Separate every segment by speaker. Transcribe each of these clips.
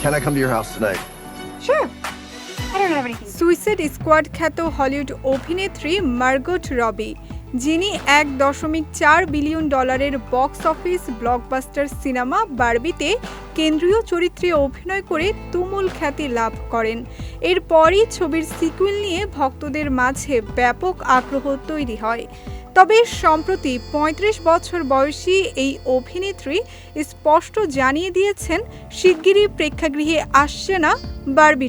Speaker 1: Can I come to your house tonight?
Speaker 2: Sure. I don't have anything.
Speaker 3: Suicide squad খ্যাত Hollywood অভিনেত্রী Margot Robbie যিনি এক দশমিক চার বিলিয়ন ডলারের বক্স অফিস ব্লকবাস্টার সিনেমা বারবিতে কেন্দ্রীয় চরিত্রে অভিনয় করে তুমুল খ্যাতি লাভ করেন এরপরই ছবির সিকুয়েল নিয়ে ভক্তদের মাঝে ব্যাপক আগ্রহ তৈরি হয় তবে সম্প্রতি ৩৫ বছর বয়সী এই অভিনেত্রী স্পষ্ট জানিয়ে দিয়েছেন, শিগগিরই প্রেক্ষাগৃহে আসছে না বারবি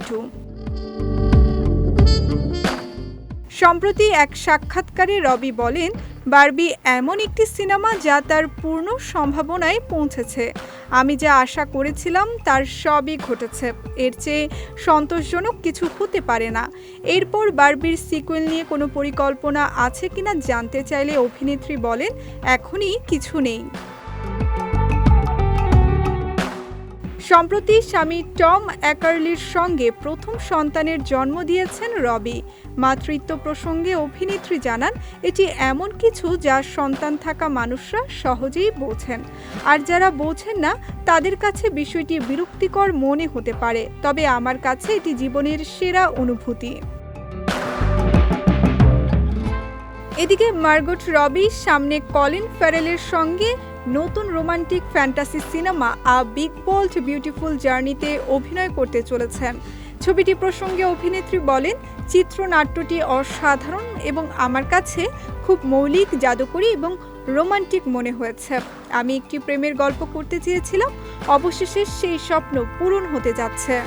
Speaker 3: সম্প্রতি এক সাক্ষাৎকারে রবি বলেন, বারবি এমন একটি সিনেমা যা তার পূর্ণ সম্ভাবনায় পৌঁছেছে। আমি যা আশা করেছিলাম তার সবই ঘটেছে। এর চেয়ে সন্তোষজনক কিছু হতে পারে না। এরপর বারবির সিকুয়েল নিয়ে কোনো পরিকল্পনা আছে কিনা জানতে চাইলে অভিনেত্রী বলেন, এখনই কিছু নেই। সম্প্রতি স্বামী টম অ্যাকার্লির সঙ্গে প্রথম সন্তানের জন্ম দিয়েছেন রবি। মাতৃত্ব প্রসঙ্গে অভিনেত্রী জানান, এটি এমন কিছু যা সন্তান থাকা মানুষরা সহজেই বোঝেন। আর যারা বোঝেন না, তাদের কাছে বিষয়টি বিরক্তিকর মনে হতে পারে। তবে আমার কাছে এটি জীবনের সেরা অনুভূতি। এদিকে মার্গট রবি, সামনে কলিন ফ্যারেলের সঙ্গে নতুন romantic fantasy cinema a big bold beautiful জার্নিতে অভিনয় করতে চলেছেন ছবিটি প্রসঙ্গে অভিনেত্রী বলেন, চিত্রনাট্যটি অসাধারণ এবং আমার কাছে খুব মৌলিক, জাদুকরী এবং রোমান্টিক মনে হয়েছে। আমি একটি প্রেমের গল্প করতে চেয়েছিলাম, অবশেষে সেই স্বপ্ন পূরণ হতে যাচ্ছে।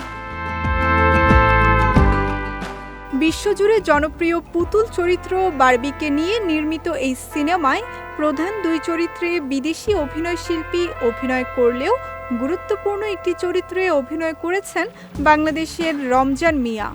Speaker 3: বিশ্বজুড়ে জনপ্রিয় পুতুল চরিত্র বার্বিকে নিয়ে নির্মিত এই সিনেমায় প্রধান দুই চরিত্রে বিদেশি অভিনয়শিল্পী অভিনয় করলেও গুরুত্বপূর্ণ একটি চরিত্রে অভিনয় করেছেন বাংলাদেশের রমজান মিয়া।